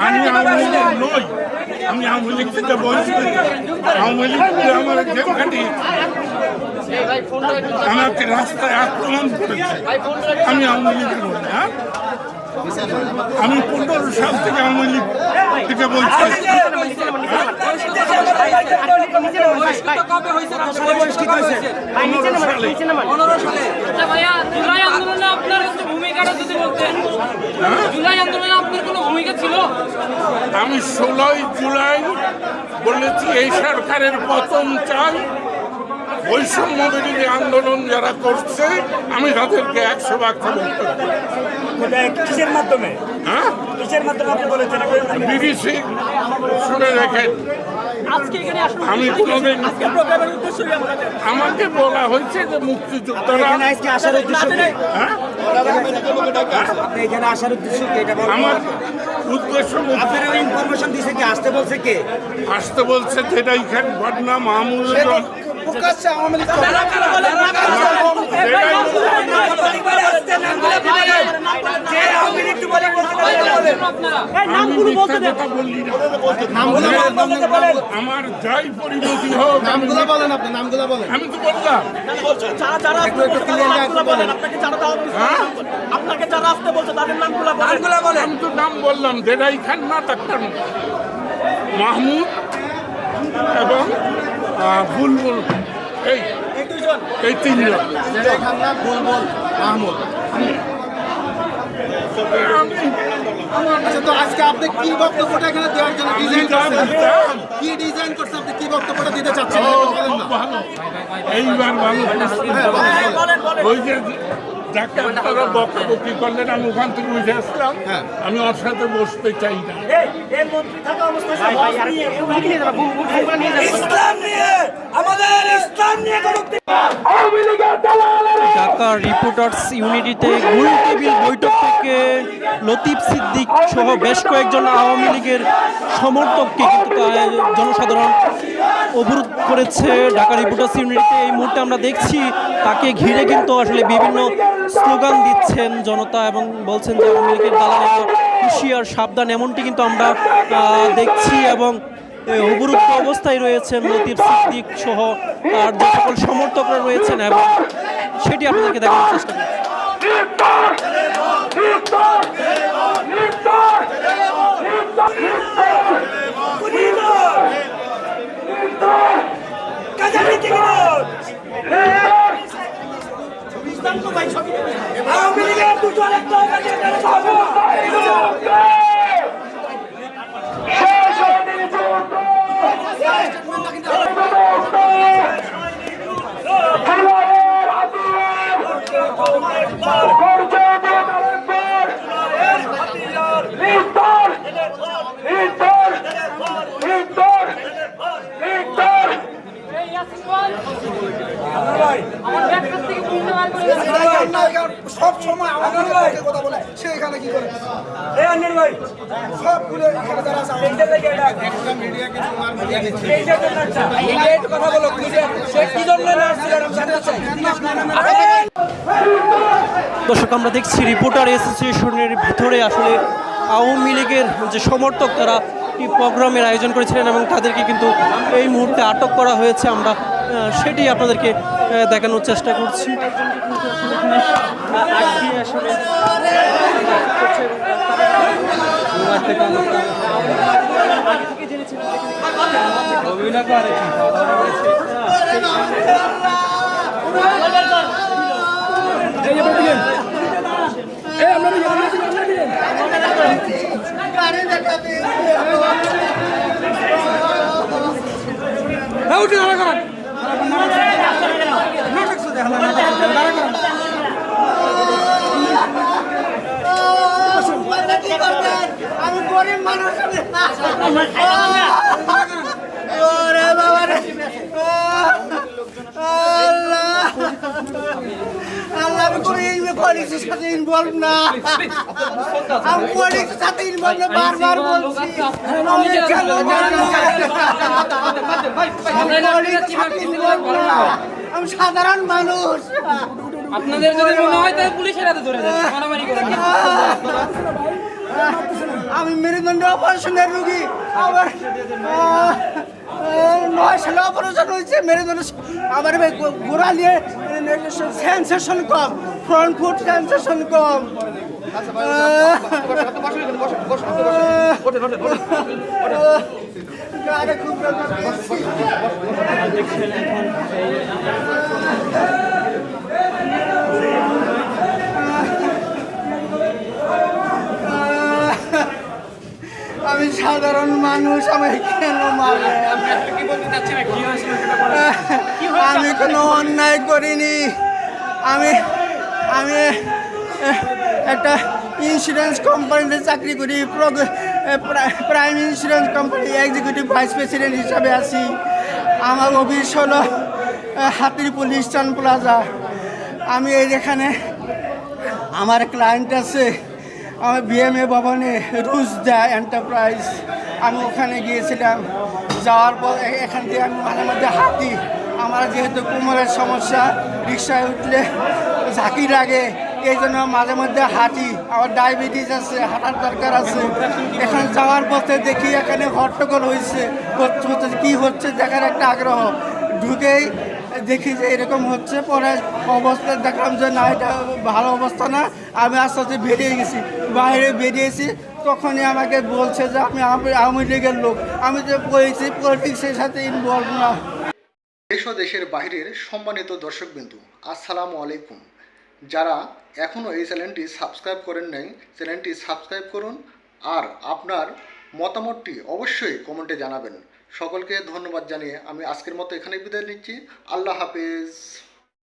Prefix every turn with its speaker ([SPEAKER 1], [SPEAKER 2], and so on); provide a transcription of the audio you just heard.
[SPEAKER 1] আমি আওয়ামী লীগ নই। আমি আওয়ামী লীগ থেকে বহিষ্কৃত আওয়ামী লীগ আমার খাটিয়ে আমাকে রাস্তায় আক্রমণ করেছে। আমি আওয়ামী লীগ নই হ্যাঁ? আমি পনেরো সাল থেকে আওয়ামী লীগ থেকে বলছি পনেরো সালে
[SPEAKER 2] আচ্ছা ভাইয়া জুলাই আন্দোলনে আপনার একটু ভূমিকাটা যদি বলতেন জুলাই আন্দোলনে আপনার কোনো ভূমিকা ছিল
[SPEAKER 1] আমি ষোলোই জুলাই বলেছি এই সরকারের পতন চাই। বৈষম্য বিরোধী আন্দোলন যারা করছে আমি তাদেরকে একশো ভাগ।
[SPEAKER 3] কিসের মাধ্যমে?
[SPEAKER 1] হ্যাঁ?
[SPEAKER 3] কিসের মাধ্যমে আপনি বলেছেন?
[SPEAKER 1] বিবিসি শুনে রেখেন
[SPEAKER 2] আজকে
[SPEAKER 1] আমি কোনোদিন আমাকে বলা হয়েছে যে মুক্তিযোদ্ধারা
[SPEAKER 3] এখানে আসার উদ্দেশ্য
[SPEAKER 1] হ্যাঁ? আমার উদ্দেশ্য
[SPEAKER 3] ইনফরমেশন দিছে কি আসতে বলছে কে
[SPEAKER 1] আসতে বলছে যেটা খান ঘটনা মাহমুদ
[SPEAKER 3] প্রকাশ্যে আওয়ামী লীগ
[SPEAKER 1] আমার যাই পরিণতি হোক নামগুলো বলেন আপনি নামগুলো বলেন। আমি তো বললাম। হ্যাঁ?
[SPEAKER 2] আপনাকে যারা আসতে বলছে তাদের নামগুলো বলেন।
[SPEAKER 1] আমি তো নাম বললাম জেরাই খান না ডাক্তার মাহমুদ এবং বুলবুল। এই এই তিনজন।
[SPEAKER 4] মাহমুদ।
[SPEAKER 1] আমি
[SPEAKER 4] আচ্ছা তো আজকে আপনি কি বক্তব্যটা এখানে দেওয়ার জন্য ডিজাইন করছেন? কি ডিজাইন করছেন? আপনি কি বক্তব্যটা দিতে চাচ্ছেন?
[SPEAKER 1] এইবার ভালো।
[SPEAKER 4] হ্যাঁ।
[SPEAKER 1] ওই যে আপনারা করলেন? আমি ওখান থেকে উঠে আসলাম।
[SPEAKER 4] হ্যাঁ।
[SPEAKER 1] আমি ওর সাথে বসতে চাই না।
[SPEAKER 3] ইসলাম নিয়ে আমাদের ইসলাম নিয়ে
[SPEAKER 5] ঢাকা রিপোর্টার্স ইউনিটিতে গোল টেবিল বৈঠক থেকে লতিফ সিদ্দিক সহ বেশ কয়েকজন আওয়ামী লীগের সমর্থককে কিন্তু জনসাধারণ অবরোধ করেছে ঢাকা রিপোর্টার্স ইউনিটিতে। এই মুহূর্তে আমরা দেখছি তাকে ঘিরে কিন্তু আসলে বিভিন্ন স্লোগান দিচ্ছেন জনতা এবং বলছেন যে আওয়ামী লীগের দালালেরা হুঁশিয়ার, সাবধান, এমনটি কিন্তু আমরা দেখছি এবং অবরুদ্ধ অবস্থায় রয়েছেন লতিফ সিদ্দিক সহ তার যে সকল সমর্থকরা রয়েছেন এবং সেটি আপনাদেরকে দেখানোর চেষ্টা করছি।
[SPEAKER 3] আওয়ামী লীগের একটা
[SPEAKER 2] আমার ব্যাগটার থেকে পুনতে বার করে
[SPEAKER 4] সব সময় আমাদের পক্ষে কথা বলে সে এখানে কি করে?
[SPEAKER 3] এই আন্নের ভাই।
[SPEAKER 4] সবগুলো এখানে যারা আছে।
[SPEAKER 3] এইটা থেকে এটা
[SPEAKER 4] একটা মিডিয়া কিছু আর মিডিয়া দিচ্ছে
[SPEAKER 3] এইটা জন্য আচ্ছা। কথা বলো সে কি জন্য
[SPEAKER 5] দর্শক আমরা দেখছি রিপোর্টার অ্যাসোসিয়েশনের ভিতরে আসলে আওয়ামী লীগের যে সমর্থক তারা একটি প্রোগ্রামের আয়োজন করেছিলেন এবং তাদেরকে কিন্তু এই মুহূর্তে আটক করা হয়েছে। আমরা সেটি আপনাদেরকে দেখানোর চেষ্টা করছি।
[SPEAKER 6] আমি গরিব মানুষ ওরে বাবা রে আল্লাহ। আল্লাহ আমি কোনো এই পলিটিক্সের সাথে ইনভলভ না। আমি পলিটিক্সের সাথে ইনভলভ না বারবার বলছি। আমি কেন জানো? আমি politics এর সাথে involved না। আমি সাধারণ মানুষ।
[SPEAKER 2] আপনাদের যদি মনে হয় তাহলে পুলিশের হাতে ধরে দেন। মারামারি করে
[SPEAKER 6] আমি মেরুদণ্ড অপারেশনের রুগী। আহ, নয় সালে অপারেশন হয়েছে মেরুদণ্ড আমার গোড়া নিয়ে সেন্সেশন কম ফ্রন্ট ফুট সেন্সেশন কম আহ, আহ, গাড়ি খুব ব্যথা পেয়েছি। আমি সাধারণ মানুষ আমি কেন মারবে আমি কোনো অন্যায় করিনি। আমি আমি একটা ইন্স্যুরেন্স কোম্পানিতে চাকরি করি prime insurance company executive vice president হিসাবে আছি। আমার অফিস হলো হাতিরপুল ইস্টার্ন প্লাজা আমি এই এখানে আমার ক্লায়েন্ট আছে, আমার বিএমএ ভবনে রুজদা এন্টারপ্রাইজ আমি ওখানে গিয়েছিলাম, যাওয়ার পর এখান থেকে আমি মাঝে মাঝে হাঁটি। আমার যেহেতু কোমরের সমস্যা, রিক্সায় উঠলে ঝাঁকি লাগে এই জন্য মাঝে মধ্যে হাঁটি। আমার ডায়াবেটিস আছে, হাঁটার দরকার আছে। এখানে যাওয়ার পথে দেখি এখানে হট্টগোল হয়েছে হচ্ছে কী হচ্ছে দেখার একটা আগ্রহ। ঢুকেই দেখি যে এরকম হচ্ছে, পরে অবস্থা দেখলাম যে না, এটা ভালো অবস্থা না। আমি আস্তে আস্তে বেরিয়ে গেছি। বাইরে বেরিয়েছি, তখনই আমাকে বলছে যে আমি আওয়ামী- লীগের লোক। আমি যে বলেছি পলিটিক্সের সাথে ইনভলভ না।
[SPEAKER 7] দেশ ও দেশের বাহিরের সম্মানিত দর্শকবিন্দু, আসসালামু আলাইকুম। যারা এখনও এই চ্যানেলটি সাবস্ক্রাইব করেন নাই, চ্যানেলটি সাবস্ক্রাইব করুন আর আপনার মতামতটি অবশ্যই কমেন্টে জানাবেন। সকলকে ধন্যবাদ জানিয়ে আমি আজকের মতো এখানে বিদায় নিচ্ছি। আল্লাহ হাফেজ।